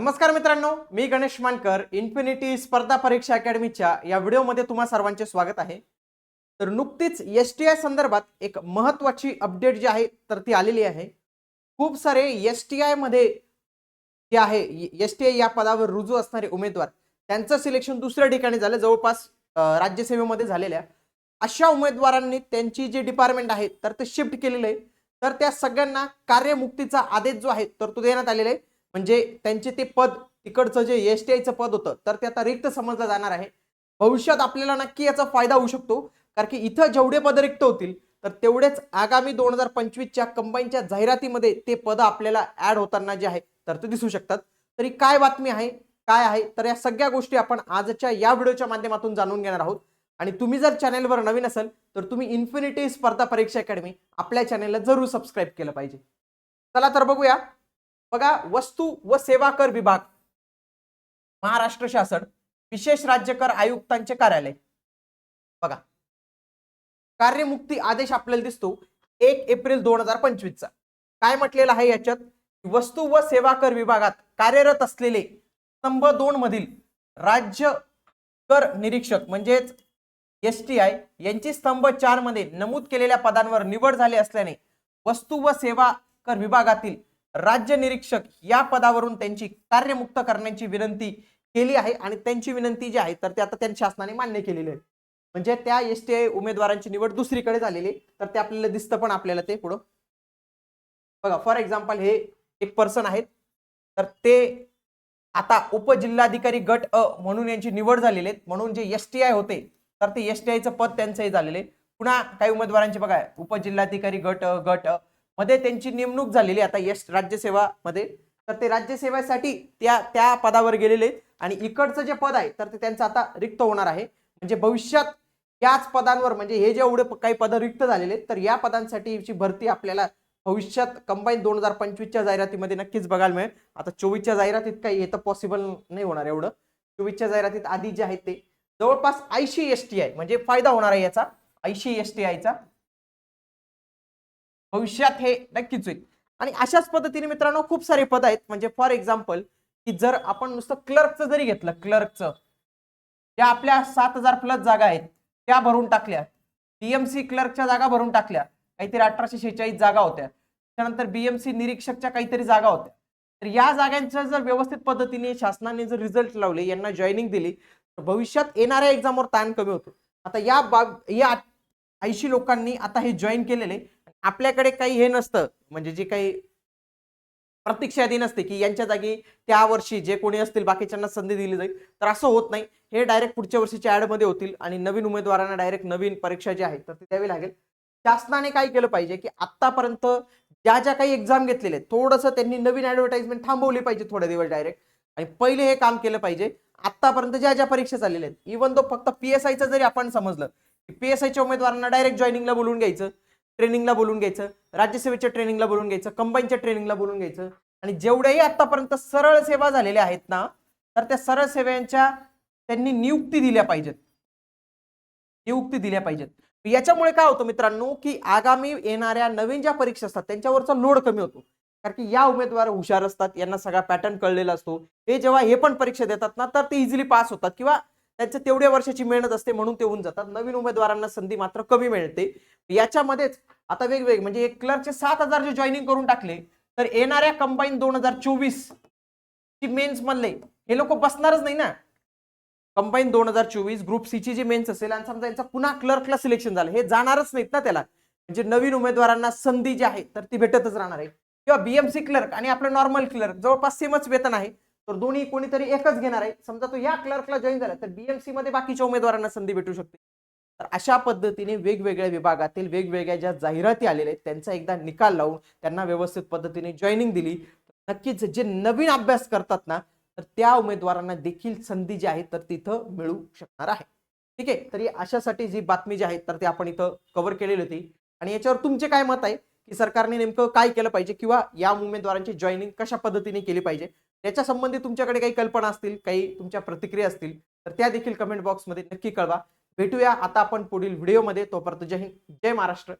नमस्कार मित्रांनो मी गणेश मानकर इन्फिनिटी स्पर्धा परीक्षा अकॅडमीच्या या व्हिडिओमध्ये तुम्हा सर्वांचे स्वागत आहे. तर नुकतीच एस टी आय संदर्भात एक महत्वाची अपडेट जी आहे तर ती आलेली आहे. खूप सारे एस टी आयमध्ये जे आहे एस टी आय या पदावर रुजू असणारे उमेदवार त्यांचं सिलेक्शन दुसऱ्या ठिकाणी झालं जवळपास राज्यसेवेमध्ये झालेल्या. अशा उमेदवारांनी त्यांची जी डिपार्टमेंट आहे तर ते शिफ्ट केलेलं आहे. तर त्या सगळ्यांना कार्यमुक्तीचा आदेश जो आहे तर तो देण्यात आलेला आहे. म्हणजे त्यांचे ते पद तिकडचं जे एस टी आयचं पद होतं तर ते आता रिक्त समजलं जाणार आहे. भविष्यात आपल्याला नक्की याचा फायदा होऊ शकतो कारण की इथं जेवढे पद रिक्त होतील तर तेवढेच आगामी दोन हजार पंचवीसच्या कंबाईनच्या जाहिरातीमध्ये ते पद आपल्याला ऍड होताना जे आहे तर ते दिसू शकतात. तरी काय बातमी आहे काय आहे तर या सगळ्या गोष्टी आपण आजच्या या व्हिडिओच्या माध्यमातून जाणून घेणार आहोत. आणि तुम्ही जर चॅनेलवर नवीन असाल तर तुम्ही इन्फिनिटी स्पर्धा परीक्षा अकॅडमी आपल्या चॅनेलला जरूर सबस्क्राईब केलं पाहिजे. चला तर बघूया. बघा वस्तू व सेवा कर विभाग. महाराष्ट्र शासन विशेष राज्य कर आयुक्तांचे कार्यालय. बघा. कार्यमुक्ती आदेश आपल्याला दिसतो एक एप्रिल दोन हजार पंचवीसचा. काय म्हटलेलं आहे याच्यात? वस्तू व सेवा कर विभागात कार्यरत असलेले स्तंभ दोन मधील राज्य कर निरीक्षक म्हणजेच एस टी आय यांची स्तंभ चारमध्ये नमूद केलेल्या पदांवर निवड झाली असल्याने वस्तू व सेवा कर विभागातील राज्य निरीक्षक या पदावरून त्यांची कार्यमुक्त करण्याची विनंती केली आहे आणि त्यांची विनंती जी आहे तर ते आता त्यांच्या शासनाने मान्य केलेली आहे. म्हणजे त्या एस टी आय उमेदवारांची निवड दुसरीकडे झालेली तर ते आपल्याला दिसतं पण आपल्याला ते पुढं. बघा फॉर एक्झाम्पल हे एक पर्सन आहेत तर ते आता उपजिल्हाधिकारी गट अ म्हणून यांची निवड झालेली आहे. म्हणून जे एस टी आय होते तर ते एस टी आयचं पद त्यांचंही झालेलं आहे. पुन्हा काही उमेदवारांची बघा उपजिल्हाधिकारी गट अ गट अ मध्ये त्यांची नेमणूक झालेली आहे. आता यश राज्यसेवा मध्ये. तर ते राज्यसेवेसाठी त्या त्या पदावर गेलेले आहेत. आणि इकडचं जे पद आहे तर ते त्यांचं आता रिक्त होणार आहे. म्हणजे भविष्यात याच पदांवर म्हणजे हे जे एवढे काही पद रिक्त झालेले आहेत तर या पदांसाठीची भरती आपल्याला भविष्यात कंबाईन दोन हजार पंचवीसच्या जाहिरातीमध्ये नक्कीच बघायला मिळेल. आता चोवीसच्या जाहिरातीत काही हे तर पॉसिबल नाही होणार एवढं. चोवीसच्या जाहिरातीत आधी जे आहेत ते. जवळपास ऐंशी एस टी आय म्हणजे फायदा होणार आहे याचा. ऐंशी एस टी आयचा भविष्यात हे नक्कीच होईल. आणि अशाच पद्धतीने मित्रांनो खूप सारे पद आहेत. म्हणजे फॉर एक्झाम्पल की जर आपण नुसतं क्लर्कचं जरी घेतलं क्लर्कचं ज्या आपल्या सात हजार प्लस जागा आहेत त्या भरून टाकल्या. बीएमसी क्लर्कच्या जागा भरून टाकल्या. काहीतरी अठराशे शेहेचाळीस जागा होत्या. त्यानंतर बीएमसी निरीक्षकच्या काहीतरी जागा होत्या. तर या जागांच्या जर व्यवस्थित पद्धतीने शासनाने जर रिझल्ट लावले यांना जॉईनिंग दिली तर भविष्यात येणाऱ्या एक्झामवर ताण कमी होतो. आता या बाग या ऐंशी लोकांनी आता हे जॉईन केलेले. आपल्याकडे काही हे नसतं. म्हणजे जे काही प्रतीक्षा यादी नसते की यांच्या जागी त्या वर्षी जे कोणी असतील बाकीच्यांना संधी दिली जाईल. तर असं होत नाही. हे डायरेक्ट पुढच्या वर्षीच्या ऍडमध्ये होतील आणि नवीन उमेदवारांना डायरेक्ट नवीन परीक्षा जी आहे तर ती द्यावी लागेल. शासनाने काय केलं पाहिजे की आतापर्यंत ज्या ज्या काही एक्झाम घेतलेले आहेत थोडंसं त्यांनी नवीन ऍडव्हर्टाइजमेंट थांबवली पाहिजे थोडे दिवस डायरेक्ट आणि पहिले हे काम केलं पाहिजे. आतापर्यंत ज्या ज्या परीक्षा चाललेल्या आहेत इव्हन तो फक्त पी एस आयचं जरी आपण समजलं की पी एस आयच्या उमेदवारांना डायरेक्ट जॉईनिंगला बोलून घ्यायचं. ट्रेनिंगला बोलून घ्यायचं राज्यसेवेच्या ट्रेनिंगला बोलून घ्यायचं कंबाईनच्या ट्रेनिंगला बोलून घ्यायचं. आणि जेवढ्याही आतापर्यंत सरळ सेवा झालेल्या आहेत ना तर त्या सरळ सेवांच्या त्यांनी नियुक्ती दिल्या पाहिजेत. नियुक्ती दिल्या पाहिजेत. याच्यामुळे काय होतं मित्रांनो की आगामी येणाऱ्या नवीन ज्या परीक्षा असतात त्यांच्यावरचा लोड कमी होतो. कारण की या उमेदवार हुशार असतात यांना सगळा पॅटर्न कळलेला असतो. हे जेव्हा हे पण परीक्षा देतात ना तर ते इझिली पास होतात. किंवा त्यांचं तेवढ्या वर्षाची मेहनत असते म्हणून ते होऊन जातात. नवीन उमेदवारांना संधी मात्र कमी मिळते. याच्यामध्येच आता वेगवेगळे म्हणजे एक क्लर्कचे सात हजार जे जॉईनिंग करून टाकले तर येणाऱ्या कंबाईन दोन हजार चोवीस ची मेन्स मधले हे लोक बसणारच नाही ना? कंबाईन दोन हजार चोवीस ग्रुप सी ची जी मेन्स असेल आणि समजा यांचा पुन्हा क्लर्कला सिलेक्शन झालं हे जाणारच नाहीत ना त्याला. म्हणजे नवीन उमेदवारांना संधी जी आहे तर ती भेटतच राहणार आहे. किंवा बीएमसी क्लर्क आणि आपलं नॉर्मल क्लर्क जवळपास सेमच वेतन आहे तर दोन्ही कोणीतरी एकच घेणार आहे. समजा तो या क्लर्कला जॉईन झाला तर बीएमसी मध्ये बाकीच्या उमेदवारांना संधी भेटू शकते. तर अशा पद्धतीने वेगवेगळ्या विभागातील वेगवेगळ्या ज्या जाहिराती आलेल्या आहेत त्यांचा एकदा निकाल लावून त्यांना व्यवस्थित पद्धतीने जॉईनिंग दिली. नक्कीच जे नवीन अभ्यास करतात ना तर त्या उमेदवारांना देखील संधी जी आहे तर तिथं मिळू शकणार आहे. ठीक आहे? तरी अशासाठी जी बातमी जी आहे तर ती आपण इथं कव्हर केलेली होती. आणि याच्यावर तुमचे काय मत आहे? की सरकारने नेमकं काय केलं पाहिजे? किंवा या उमेदवारांची जॉईनिंग कशा पद्धतीने केली पाहिजे? त्याच्या संबंधी तुमच्याकडे काही कल्पना असतील काही तुमच्या प्रतिक्रिया असतील तर त्या देखील कमेंट बॉक्समध्ये नक्की कळवा. भेटूया आता आपण पुढील व्हिडिओमध्ये तोपर्यंत जय हिंद जय महाराष्ट्र.